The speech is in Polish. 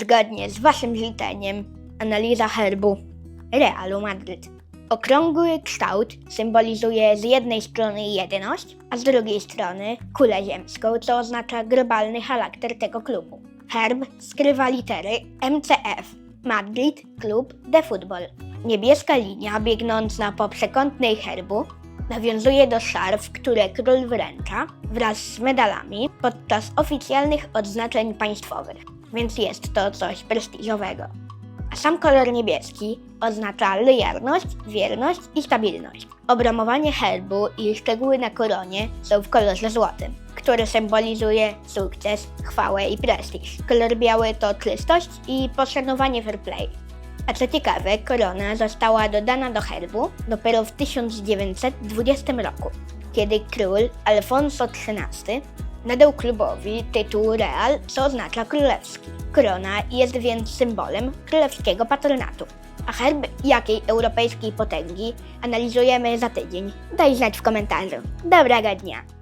Zgodnie z waszym życzeniem, analiza herbu Realu Madryt. Okrągły kształt symbolizuje z jednej strony jedność, a z drugiej strony kulę ziemską, co oznacza globalny charakter tego klubu. Herb skrywa litery MCF Madrid Club de Football. Niebieska linia biegnąca po przekątnej herbu nawiązuje do szarf, które król wręcza wraz z medalami podczas oficjalnych odznaczeń państwowych, więc jest to coś prestiżowego. A sam kolor niebieski oznacza lojalność, wierność i stabilność. Obramowanie herbu i szczegóły na koronie są w kolorze złotym, który symbolizuje sukces, chwałę i prestiż. Kolor biały to czystość i poszanowanie fair play. A co ciekawe, korona została dodana do herbu dopiero w 1920 roku, kiedy król Alfonso XIII nadał klubowi tytuł Real, co oznacza królewski. Korona jest więc symbolem królewskiego patronatu. A herb jakiej europejskiej potęgi analizujemy za tydzień? Daj znać w komentarzu. Dobrego dnia!